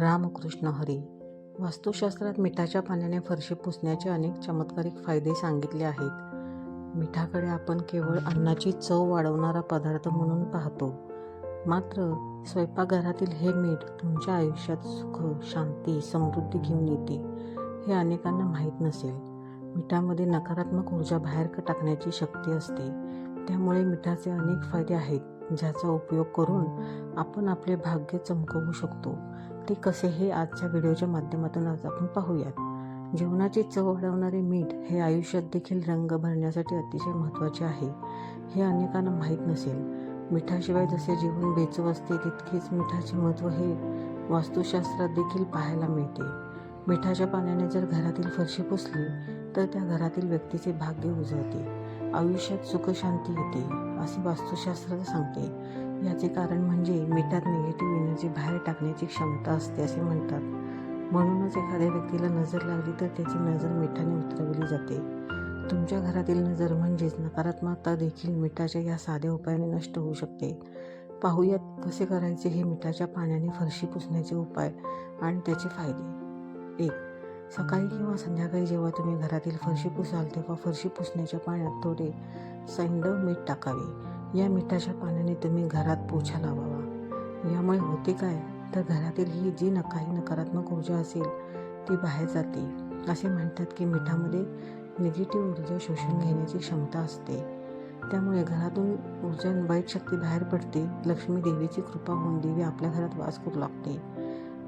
रामकृष्ण हरी. वास्तुशास्त्रात मिठाच्या पाण्याने फरशी पुसण्याचे अनेक चमत्कारिक फायदे सांगितले आहेत. मिठाकडे आपण केवळ अन्नाची चव वाढवणारा पदार्थ म्हणून पाहतो. मात्र स्वयंपाकघरातील हे मीठ तुमच्या आयुष्यात सुख शांती समृद्धी घेऊन येते हे अनेकांना माहीत नसेल. मिठामध्ये नकारात्मक ऊर्जा बाहेर टाकण्याची शक्ती असते. त्यामुळे मिठाचे अनेक फायदे आहेत ज्याचा उपयोग करून आपण आपले भाग्य चमकवू शकतो. ते कसे हे आजच्या व्हिडिओच्या माध्यमातून आज आपण पाहूयात. जेवणाची चव वाढवणारे मीठ हे आयुष्यात देखील रंग भरण्यासाठी अतिशय महत्त्वाचे आहे. हे अनेकांना माहीत नसेल. मिठाशिवाय जसे जेवण बेचव असते तितकेच मिठाचे महत्त्व हे वास्तुशास्त्रात देखील पाहायला मिळते. मिठाच्या पाण्याने जर घरातील फरशी पुसली तर त्या घरातील व्यक्तीचे भाग्य उजळते. आयुष्यात सुखशांती येते असे वास्तुशास्त्र सांगते. याचे कारण म्हणजे मिठात निगेटिव्ह एनर्जी बाहेर टाकण्याची क्षमता असते असे म्हणतात. म्हणूनच एखाद्या व्यक्तीला नजर लागली तर त्याची नजर मिठाने उतरवली जाते. तुमच्या घरातील नजर म्हणजेच नकारात्मकता देखील मिठाच्या या साध्या उपायाने नष्ट होऊ शकते. पाहूयात कसे करायचे हे मिठाच्या पाण्याने फरशी पुसण्याचे उपाय आणि त्याचे फायदे. एक सकाळी किंवा संध्याकाळी जेव्हा तुम्ही घरातील फरशी पुसाल तेव्हा फरशी पुसण्याच्या पाण्यात थोडे सैंडव मीठ टाकावे. या मिठाच्या पाण्याने तुम्ही घरात पोछा लावावा. यामुळे होते काय? तर घरातील ही जी न काही नकारात्मक ऊर्जा असेल ती बाहेर जाते. असे म्हणतात की मिठामध्ये निगेटिव्ह ऊर्जा शोषून घेण्याची क्षमता असते. त्यामुळे घरातून ऊर्जा वाईट शक्ती बाहेर पडते. लक्ष्मी देवीची कृपा होऊन देवी आपल्या घरात वास करू लागते.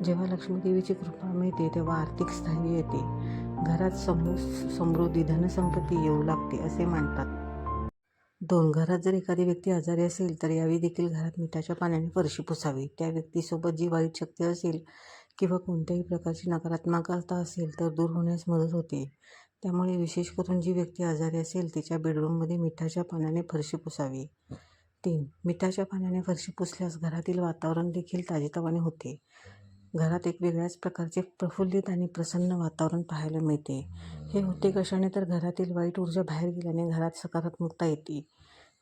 जेव्हा लक्ष्मी देवीची कृपा मिळते तेव्हा आर्थिक स्थैर्य येते. घरात समृ समृद्धी धनसंपत्ती येऊ लागते असे मानतात दोन घरात जर एखादी व्यक्ती आजारी असेल तर यावेळी देखील घरात मिठाच्या पाण्याने फरशी पुसावी. त्या व्यक्तीसोबत जी वाईट शक्ती असेल किंवा कोणत्याही प्रकारची नकारात्मकता असेल तर दूर होण्यास मदत होते. त्यामुळे विशेष करून जी व्यक्ती आजारी असेल तिच्या बेडरूममध्ये मिठाच्या पाण्याने फरशी पुसावी. तीन मिठाच्या पाण्याने फरशी पुसल्यास घरातील वातावरण देखील ताजेतवाने होते. घरात एक वेगळ्याच प्रकारचे प्रफुल्लित आणि प्रसन्न वातावरण पाहायला मिळते. हे होते कशाने? तर घरातील वाईट ऊर्जा बाहेर गेल्याने घरात सकारात्मकता येते.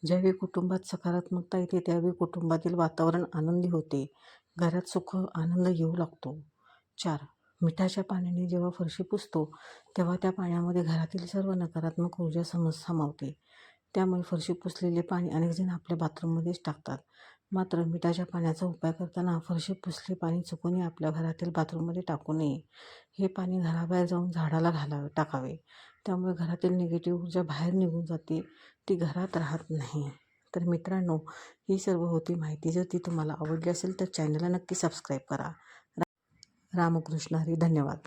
ज्यावेळी कुटुंबात सकारात्मकता येते त्यावेळी कुटुंबातील वातावरण आनंदी होते. घरात सुख आनंद येऊ लागतो. चार. मिठाच्या पाण्याने जेव्हा फरशी पुसतो तेव्हा त्या पाण्यामध्ये घरातील सर्व नकारात्मक ऊर्जा सम सामावते. त्यामुळे फरशी पुसलेले पाणी अनेकजण आपल्या बाथरूममध्येच टाकतात. मात्र मिठाच्या पाण्याचा उपाय करताना फरशी पुसले पाणी चुकूनही आपल्या घरातील बाथरूममध्ये टाकू नये. हे पाणी घराबाहेर जाऊन झाडाला घालावे टाकावे. त्यामुळे घरातील निगेटिव्ह ऊर्जा बाहेर निघून जाते. ती घरात राहत नाही. तर मित्रांनो ही सर्व होती माहिती. जर ती तुम्हाला आवडली असेल तर चॅनलला नक्की सबस्क्राईब करा. रा- रामकृष्ण हरी धन्यवाद.